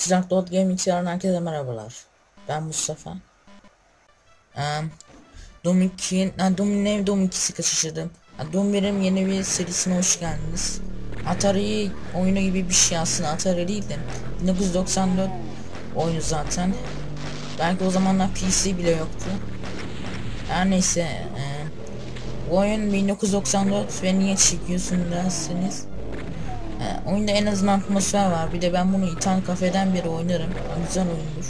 Sıcak Dot Gaming çağıran herkese merhabalar. Ben Mustafa. Ee, Doom 2, ha, Doom ne Doom 2'si kaçıştırdım. Ha, Doom 1'in yeni bir serisine hoş geldiniz. Atari oyunu gibi bir şey aslında Atari değil de 1994 oyunu zaten. Belki o zamanlar PC bile yoktu. Her neyse e, bu oyun 1994 ve niye çekiyorsun derseniz e, oyunda en azından atmosfer var. Bir de ben bunu internet kafeden beri oynarım. Güzel oyundur.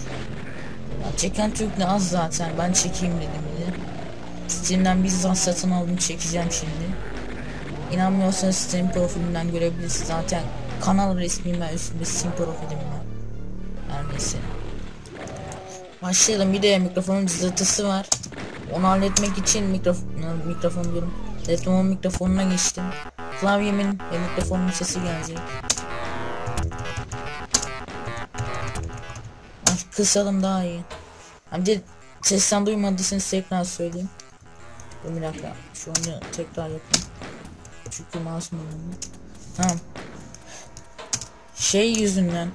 Ya, çeken Türk de az zaten. Ben çekeyim dedim bir de. Steam'den bizzat satın aldım çekeceğim şimdi. İnanmıyorsanız Steam profilinden görebilirsiniz. Zaten kanal resmim ben üstünde Steam profilim var. Her neyse. Başlayalım. Bir de mikrofonun cızırtısı var. Onu halletmek için mikrofon, mikrofon diyorum. Telefonun mikrofonuna geçtim. Klavyemin ve mikrofonun sesi gelecek. Ah, Kısalım daha iyi. Hem de sesten duymadıysanız tekrar söyleyeyim. Dur bir dakika. Şu oyunu tekrar yapayım. Çünkü masum. Tamam. Şey yüzünden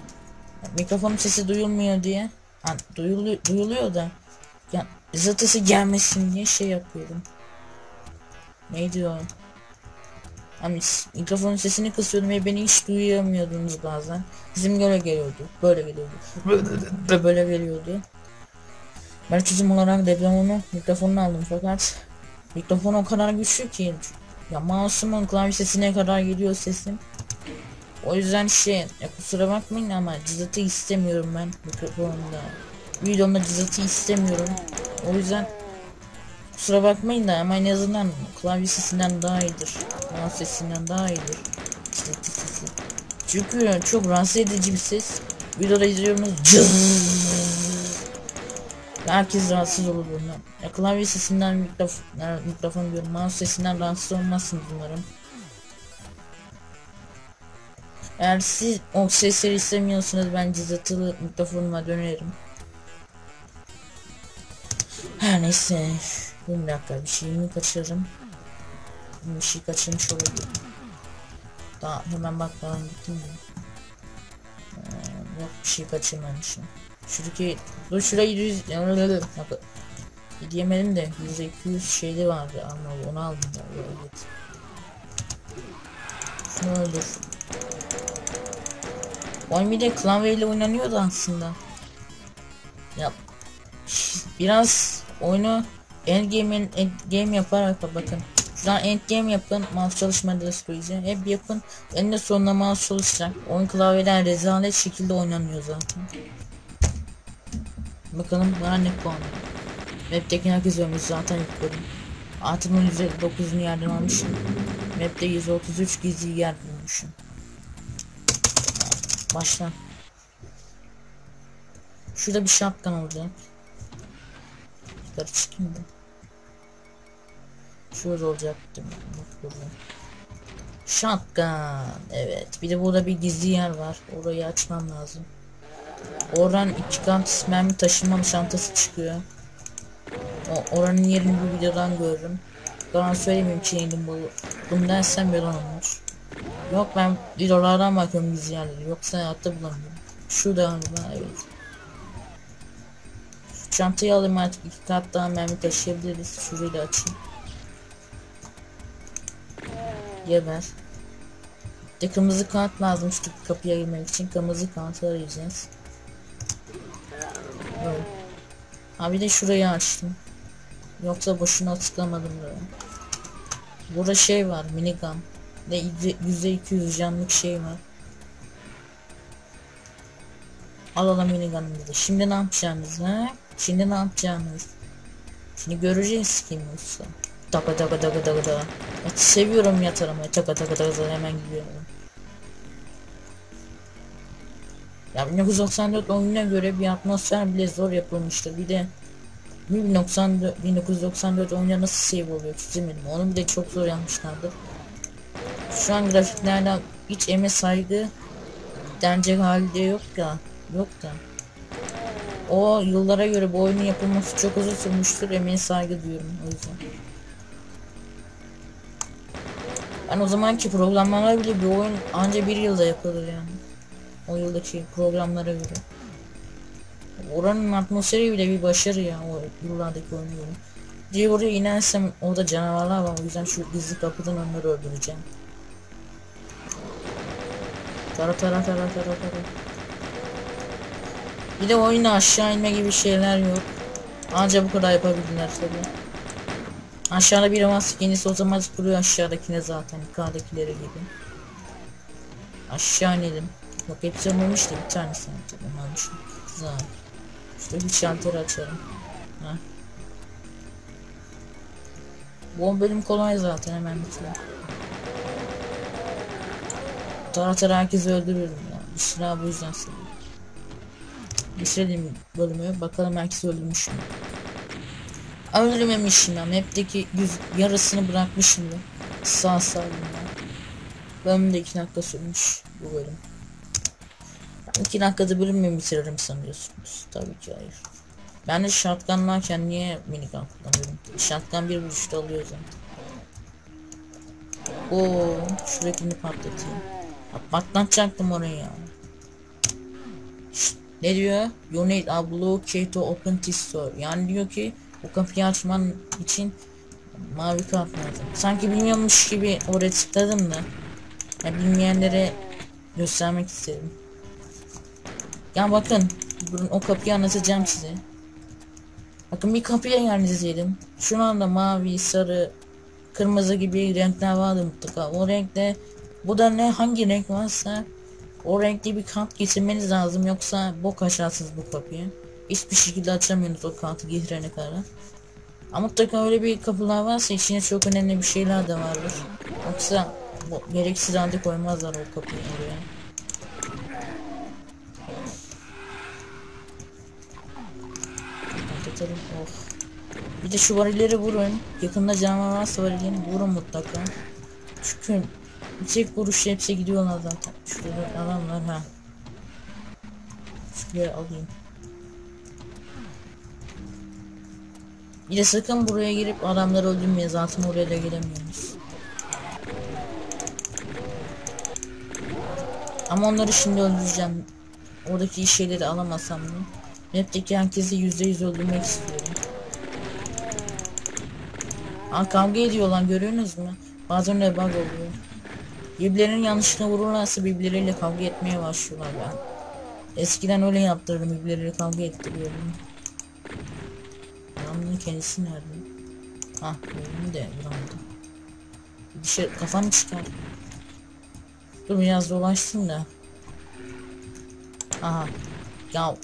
mikrofonun sesi duyulmuyor diye ha, duyuluyor, duyuluyor da ya zıtısı gelmesin diye şey yapıyorum. Neydi o? Hani mikrofonun sesini kısıyordum ve beni hiç duyamıyordunuz bazen. Bizim böyle geliyordu. Böyle geliyordu. Böyle, böyle geliyordu. Ben çözüm olarak depremonu mikrofonunu aldım fakat mikrofon o kadar güçlü ki ya mouse'umun klavye sesine kadar geliyor sesim. O yüzden şey ya kusura bakmayın ama cızırtı istemiyorum ben mikrofonumda. Videomda cızırtı istemiyorum. O yüzden kusura bakmayın da ama en azından klavye sesinden daha iyidir. Mouse sesinden daha iyidir. Cızırtı sesi. Çünkü çok rahatsız edici bir ses. Videoda izliyorsunuz. Herkes rahatsız olur bundan. Ya klavye sesinden mikrofon, mikrofon diyorum mouse sesinden rahatsız olmazsınız umarım. Eğer siz o sesleri istemiyorsanız ben cızırtılı mikrofonuma dönerim. Her neyse. Bir dakika bir şeyimi kaçırırım. Bir şey kaçırmış olabilirim. Daha hemen bakmadan gittim mi? Ee, yok bir şey kaçırmamışım. Şuradaki dur şurayı yüz Diyemedim de yüzde 200 şeyli vardı ama onu aldım da evet. Şunu öldür. Oyun bir de klavyeyle oynanıyordu aslında. Ya biraz oyunu endgame end game yaparak da bakın. Şuradan endgame yapın, mouse çalışmadı sürece. Hep yapın. Eninde sonunda mouse çalışacak. Oyun klavyeden rezalet şekilde oynanıyor zaten. Bakalım bana ne puan. Map'teki herkes ölmüş zaten yükledim. Atımın %9'unu yerden almışım. Map'te 133 gizli yer bulmuşum. Başla. Şurada bir şapkan olacak. Yukarı çıkayım da. Şurada olacaktı. Şapkan. Evet. Bir de burada bir gizli yer var. Orayı açmam lazım. Oradan iki kat mermi taşıma çantası çıkıyor. O, oranın yerini bu videodan görürüm. Yalan söylemeyeyim çiğnedim bu. Bunu dersem yalan olmuş. Yok ben videolardan bakıyorum gizli yerleri. Yoksa hayatta bulamıyorum. Şurada galiba evet. Şu çantayı alayım artık iki kat daha mermi taşıyabiliriz. Şurayı da açayım. Geber. De kırmızı kart lazım şu kapıya girmek için. Kırmızı kartı arayacağız. Evet. Ha bir de şurayı açtım. Yoksa boşuna tıklamadım buraya. Burada şey var minigun. İki yüz canlık şey var. Alalım minigun'ımızı. Şimdi ne yapacağımız ha? Şimdi ne yapacağımız? Şimdi göreceğiz kim yoksa. Taka taka taka taka taka. Seviyorum yataramayı. Taka taka taka taka hemen gidiyorum. Ya 1994 oyununa göre bir atmosfer bile zor yapılmıştır. Bir de 1994, 1994 oyunda nasıl save oluyor çözemedim. Onu bir de çok zor yapmışlardır. Şu an grafiklerden hiç eme saygı denecek halde yok ya. Yok da. O yıllara göre bu oyunun yapılması çok uzun sürmüştür. Emeğe saygı duyuyorum o yüzden. Ben o zamanki programlarla bile bir oyun anca bir yılda yapılır yani. O yıldaki programlara göre. Oranın atmosferi bile bir başarı ya o yıllardaki oynuyorum. Diye oraya inersem orada canavarlar var o yüzden şu gizli kapıdan onları öldüreceğim. Tara tara tara tara tara. Bir de oyunda aşağı inme gibi şeyler yok. Ancak bu kadar yapabildiler tabi. Aşağıda bir avans yenisi otomatik vuruyor aşağıdakine zaten yukarıdakilere gibi. Aşağı inelim. Yok hepsi olmamış da bir tanesi olmamış. Güzel. İşte bir şalteri açalım. Ha. Bu bölüm kolay zaten hemen bitiyor. Tara tara herkesi öldürüyorum ya. İşler bu yüzden seviyorum. Bitirelim bölümü. Bakalım herkesi öldürmüş mü? Öldürmemişim ya. Map'teki yarısını bırakmışım da. Sağ salim ya. Bölümde 2 dakika sürmüş bu bölüm. 2 dakikada bölüm mü bitiririm sanıyorsunuz? Tabii ki hayır. Ben de shotgun varken niye minigun kullanıyorum? Shotgun bir vuruşta alıyor zaten. Oo, şuradakini patlatayım. Ha, Patlatacaktım orayı ya. Ne diyor? You need a blue key to open this door. Yani diyor ki bu kapıyı açman için mavi kart lazım. Sanki bilmiyormuş gibi oraya tıkladım da. Ya bilmeyenlere göstermek istedim. Ya bakın, durun o kapıyı anlatacağım size. Bakın bir kapıya yani izleyelim. Şu anda mavi, sarı, kırmızı gibi renkler vardı mutlaka. O renkte bu da ne hangi renk varsa o renkli bir kart getirmeniz lazım yoksa bok açarsınız bu kapıyı. Hiçbir şekilde açamıyorsunuz o kartı getirene kadar. Ama mutlaka öyle bir kapılar varsa içine çok önemli bir şeyler de vardır. Yoksa bu, gereksiz halde koymazlar o kapıyı oraya. Patlatalım. Oh. Bir de şu varilleri vurun. Yakında canavar varsa varilini vurun mutlaka. Çünkü bir tek vuruş hepsi gidiyorlar zaten. Şurada adamlar ha. Şuraya alayım. Bir de sakın buraya girip adamları öldürmeyin zaten oraya da gelemiyoruz. Ama onları şimdi öldüreceğim. Oradaki şeyleri alamazsam da. Map'teki herkesi yüzde yüz öldürmek istiyorum. Aa kavga ediyorlar görüyorsunuz mu? Bazen de bug oluyor. Birbirlerinin yanlışlıkla vururlarsa birbirleriyle kavga etmeye başlıyorlar ben. Eskiden öyle yaptırdım birbirleriyle kavga ettiriyordum. Adamın kendisi nerede? Ah gördüm de vuramadım. Dışarı kafanı çıkar. Dur biraz dolaşsın da. Aha. Ya.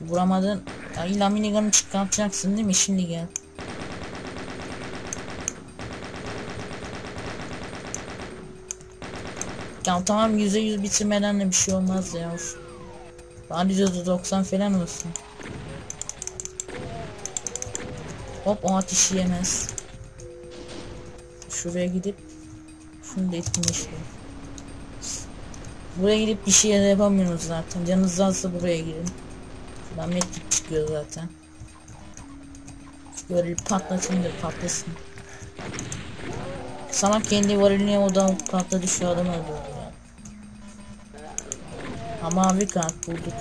Vuramadın. Ya illa minigun'ı çıkartacaksın değil mi? Şimdi gel. Ya tamam yüzde yüz bitirmeden de bir şey olmaz ya. Bari yüzde doksan falan olsun. Hop o ateşi yemez. Şuraya gidip şunu da etkinleştirelim. Buraya gidip bir şey yapamıyoruz zaten. Canınız azsa buraya girin. Şuradan mektup çıkıyor zaten. Böyle bir patlatayım da patlasın. Sana kendi varilini odan patladı şu adamı öldürdü ya. Ama mavi kart bulduk.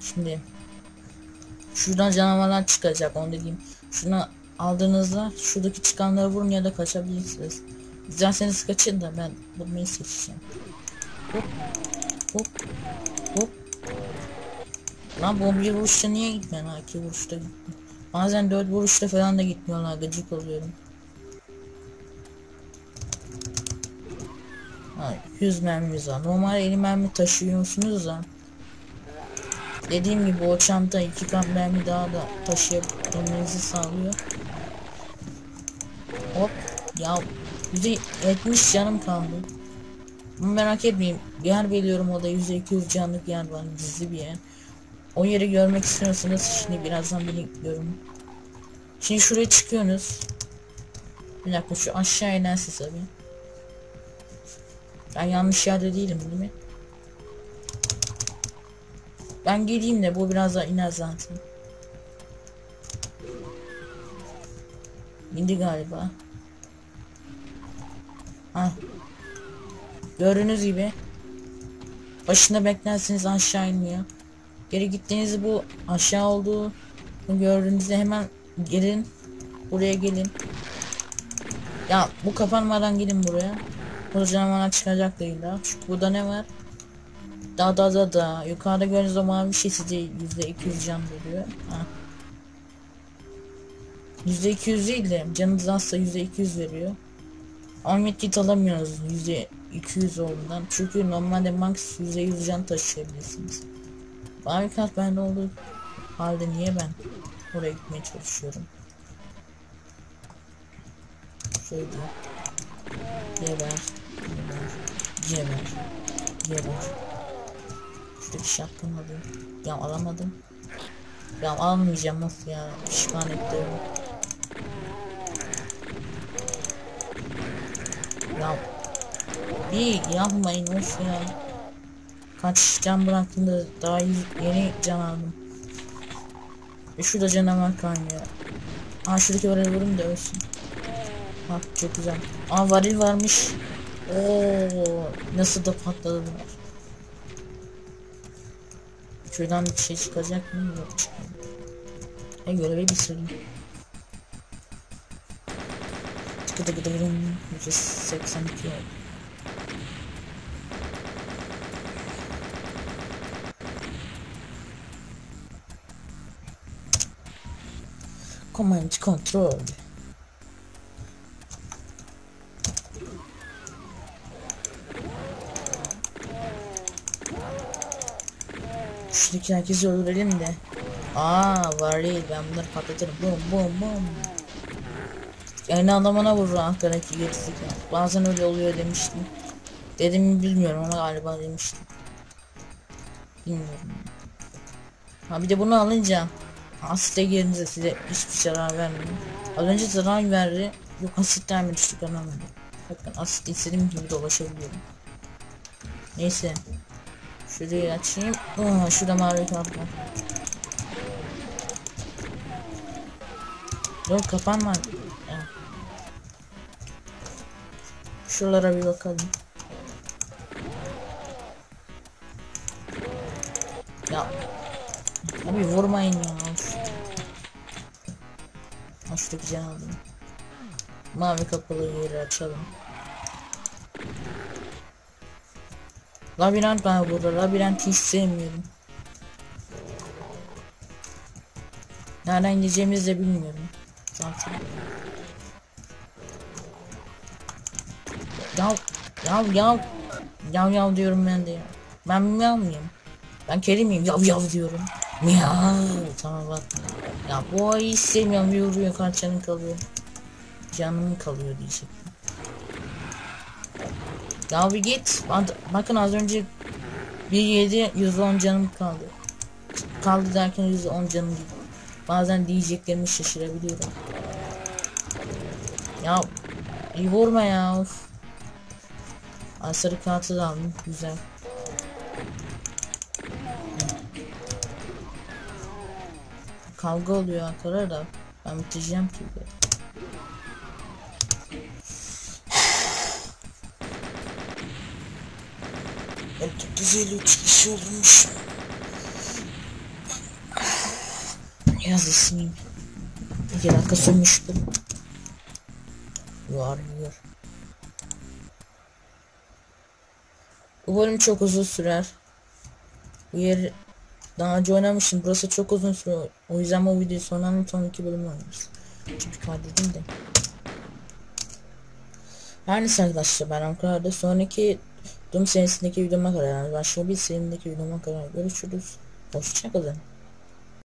Şimdi Şuradan canavarlar çıkacak onu dediğim. Şuna aldığınızda şuradaki çıkanları vurun ya da kaçabilirsiniz. İsterseniz kaçın da ben bulmayı seçeceğim. Hop hop hop. Lan bu bir vuruşta niye gitmiyor ha? İki vuruşta gitmiyor. Bazen dört vuruşta falan da gitmiyorlar gıcık oluyorum. Ha, 100 mermimiz var. Normal 50 mermi taşıyorsunuz da. Dediğim gibi o çanta iki mermi daha da taşıyabilmenizi sağlıyor. Hop ya yüzde 70 canım kaldı. Merak etmeyin yer veriyorum o da yüzde 200 canlık yer var gizli bir yer. O yeri görmek istiyorsanız şimdi birazdan biliyorum. Şimdi şuraya çıkıyorsunuz. Bir dakika şu aşağı inerse tabi. Ben yanlış yerde değilim değil mi? Ben geleyim de bu biraz daha iner zaten. İndi galiba. Ha. Gördüğünüz gibi başında beklerseniz aşağı inmiyor. Geri gittiğinizde bu aşağı olduğu gördüğünüzde hemen gelin. Buraya gelin. Ya bu kapanmadan gelin buraya. Bu canavarlar çıkacak değil daha. Çünkü burada ne var? Da da da da. Yukarıda gördüğünüz o mavi şey size %200 can veriyor. Ha. %200 değil de canınız azsa %200 veriyor. Ahmet git alamıyoruz %200 olduğundan. Çünkü normalde max %100 can taşıyabilirsiniz. Mavi kart bende olduğu halde niye ben oraya gitmeye çalışıyorum? Şöyle geber, geber, geber, geber. Şuradaki şapkanı alayım. Ya alamadım. Ya almayacağım nasıl ya pişman ettim. Ya bir yapmayın of ya. Kaç can bıraktım da daha yeni can aldım. Ve şurada canavar kaynıyor. Aa şuradaki varil vurayım da ölsün. Bak çok güzel. Aa varil varmış. Oo nasıl da patladı bunlar. Şuradan bir şey çıkacak mı? Yok çıkmıyor. E görevi bitirdim. Tıkı tıkı tıkı 182 Command Control Şuradaki herkesi öldürelim de. Aa var değil. Ben bunları patlatırım. Bum bum bum. Yani adamına vurur Ankara'daki gerisi Bazen öyle oluyor demiştim. Dedim bilmiyorum ama galiba demiştim. Bilmiyorum. Ha bir de bunu alınca Asite girince size hiçbir zarar vermiyor. Az önce zarar verdi. Yok asitten mi düştük anlamadım Bakın asit istediğim gibi dolaşabiliyorum. Neyse Şurayı açayım. Aa, şurada mavi var. Yok kapanma. Şuralara bir bakalım. Ya. Abi vurmayın ya. Ha şuradaki can aldım. Mavi kapalı yeri açalım. Labirent var burada. Labirent hiç sevmiyorum. Nereden gideceğimizi de bilmiyorum. Zaten. Yav yav yav yav yav diyorum ben de ya. Ben miyav mıyım? Ben kedi miyim? Yav yav diyorum. Miyav. Tamam bak. Ya bu ayı hiç sevmiyorum. Bir vuruyor kaç canım kalıyor. Canım kalıyor diyecek. Ya bir git. Bakın az önce 1.7 110 canım kaldı. Kaldı derken 110 canım gibi. Bazen diyeceklerimi şaşırabiliyorum. Ya iyi vurma ya of. Ay sarı da aldım. Güzel. Kavga oluyor arkadaşlar da. Ben bitireceğim ki. Evet 953 kişi olmuş. Yaz ismim. İki dakika var. Bu bölüm çok uzun sürer. Bu yer daha önce oynamıştım. Burası çok uzun sürüyor. O yüzden bu videoyu sonranın son iki bölümü oynarız. Çünkü kaydedeyim de. Her neyse arkadaşlar ben Ankara'da sonraki Doom serisindeki videoma kadar yani başka bir serimdeki videoma kadar görüşürüz. Hoşçakalın.